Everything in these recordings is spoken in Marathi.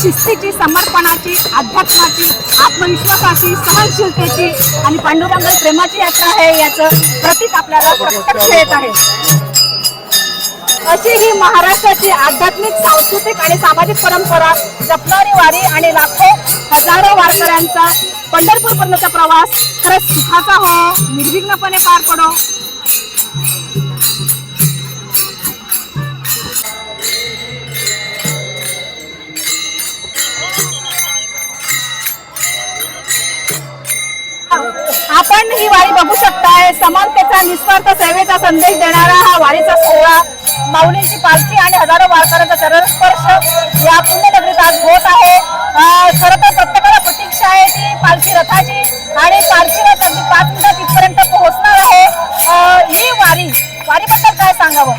शिस्तीची समर्पणाची अध्यात्माची आत्मविश्वासाची सहनशीलतेची आणि पांडुरंग प्रेमाची यात्रा आहे. याचं प्रतीक आपल्याला प्रत्यक्ष येत आहे. अशी ही महाराष्ट्राची आध्यात्मिक सांस्कृतिक आणि सामाजिक परंपरा जपणारी वारी आणि लाखो हजारो वारकऱ्यांचा पंढरपूर पर्यंतचा प्रवास खरंच सुखाचा हो. निर्विघ्नपणे पार पडो. आपण ही वारी बघू शकताय. समानतेचा निस्वार्थ सेवेचा संदेश देणारा हा वारीचा सोहळा माऊलींची पालखी आणि हजारो वारकऱ्यांचा चरणस्पर्श या पुण्यनगरीत आज होत आहे. खरं तर प्रत्येकाला प्रतीक्षा आहे ती पालखी रथाची आणि पालखी रथ अगदी पाच मिनिटात इथपर्यंत पोहोचणार आहे. ही वारी वारीबद्दल काय सांगावं?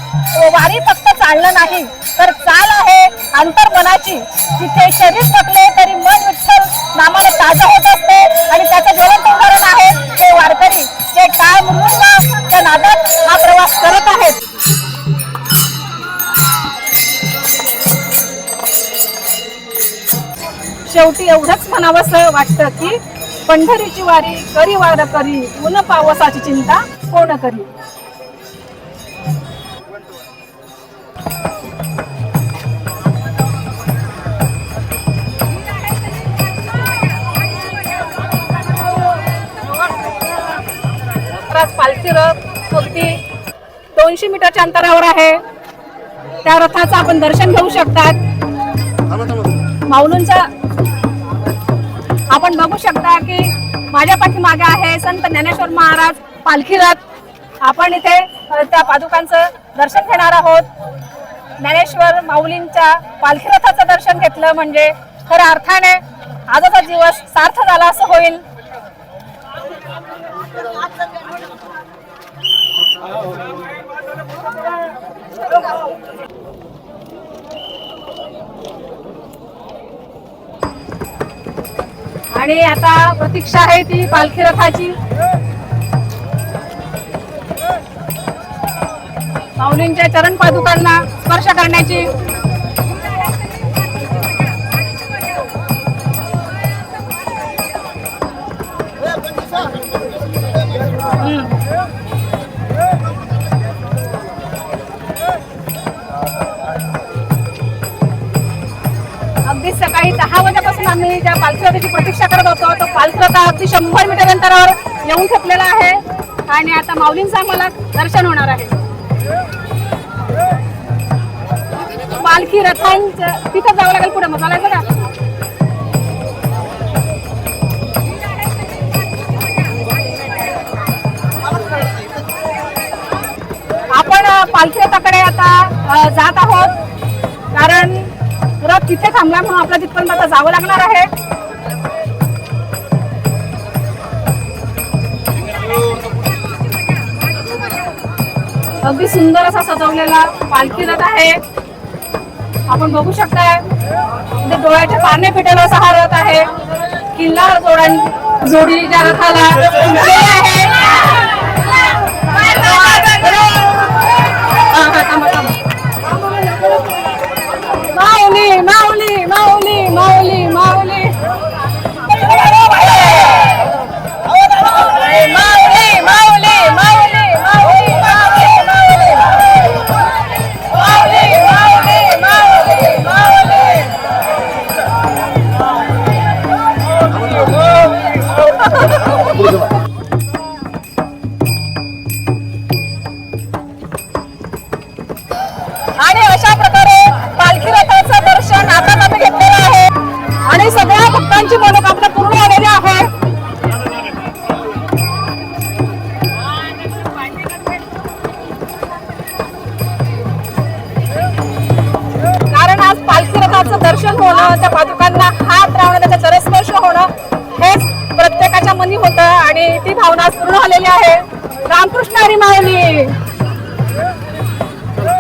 वारी फक्त चालणं नाही तर चाल आहे अंतर्मनाची. तिथे शरीर थकले तरी मन विठ्ठल नामाला ताजं होत असते आणि त्याचं ज्वलंत उदाहरण आहे. ते वारकरी जे टाळ मृदुंग नादात हा प्रवास करत आहेत. शेवटी एवढंच म्हणावंसं वाटतं की पंढरीची वारी करी वार करी ऊन पावसाची चिंता कोण करी? महाराज पालखी रथ अगदी दोनशे मीटरच्या अंतरावर आहे. त्या रथाचं आपण दर्शन घेऊ शकतात. माऊलींचा आपण बघू शकता की माझ्या पाठीमागे आहे संत ज्ञानेश्वर महाराज पालखी रथ. आपण इथे त्या पादुकांचं दर्शन घेणार आहोत. ज्ञानेश्वर माऊलींच्या पालखी रथाचं दर्शन घेतलं म्हणजे खऱ्या अर्थाने आजचा दिवस सार्थ झाला असं होईल. आणि आता प्रतीक्षा आहे ती पालखी रथाची. माऊलींच्या चरण पादुकांना स्पर्श करण्याची आम्ही ज्या पालखी प्रतीक्षा करत होतो तो पालखी आता अगदी शंभर मीटर अंतरावर येऊन ठेपलेला आहे. आणि आता माऊलींचं आम्हाला दर्शन होणार आहे. पालखी रथांचं तिथं जावं लागेल पुढे मग चालायचं का? आपण पालखी रथाकडे आता जात आहोत. कारण रथ तिथे थांबला म्हणून आपल्याला तिथपर्यंत आता जावं लागणार आहे. अगदी सुंदर असा सजवलेला पालखी रथ आहे. आपण बघू शकताय डोळ्याचे पाने फिटेल असा हा रथ आहे. किल्ला जोडां जोडी ज्या रथाला. आहे त्या पादुकांना हात लावणं त्याचा चरस्पर्श होणं हेच प्रत्येकाच्या मनी होतं आणि ती भावना पूर्ण झालेली आहे. रामकृष्ण हरी मायनी